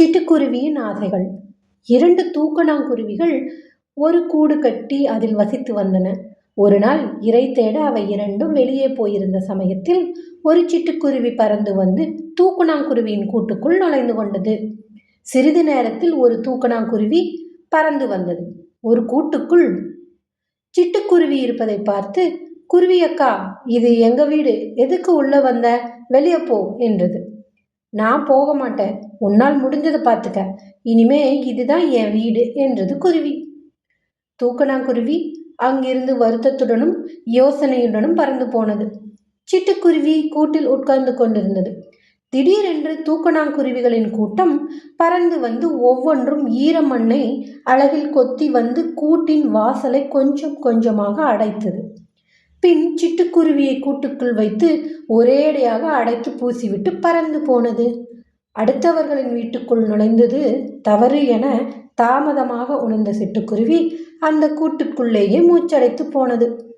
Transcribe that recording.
சிட்டுக்குருவியின் ஆசைகள். இரண்டு தூக்கணாங்குருவிகள் ஒரு கூடு கட்டி அதில் வசித்து வந்தன. ஒரு நாள் இறை தேட அவை இரண்டும் வெளியே போயிருந்த சமயத்தில் ஒரு சிட்டுக்குருவி பறந்து வந்து தூக்கணாங்குருவியின் கூட்டுக்குள் நுழைந்து கொண்டது. சிறிது நேரத்தில் ஒரு தூக்கணாங்குருவி பறந்து வந்தது. ஒரு கூட்டுக்குள் சிட்டுக்குருவி இருப்பதை பார்த்து குருவி அக்கா இது எங்க வீடு? எதுக்கு உள்ள வந்த? வெளியே போ என்றது. நான் போக மாட்டேன். உன்னால் முடிஞ்சதை பார்த்துக்க. இனிமே இதுதான் என் வீடு என்றது குருவி. தூக்கணாங்குருவி அங்கிருந்து வருத்தத்துடனும் யோசனையுடனும் பறந்து போனது. சிட்டுக்குருவி கூட்டில் உட்கார்ந்து கொண்டிருந்தது. திடீரென்று தூக்கணாங்குருவிகளின் கூட்டம் பறந்து வந்து ஒவ்வொன்றும் ஈரமண்ணை அழகில் கொத்தி வந்து கூட்டின் வாசலை கொஞ்சம் கொஞ்சமாக அடைத்தது. பின் சிட்டுக்குருவியை கூட்டுக்குள் வைத்து ஒரேடியாக அடைத்து பூசிவிட்டு பறந்து போனது. அடுத்தவர்களின் வீட்டுக்குள் நுழைந்தது தவறு என தாமதமாக உணர்ந்த சிட்டுக்குருவி அந்த கூட்டுக்குள்ளேயே மூச்சடைத்து போனது.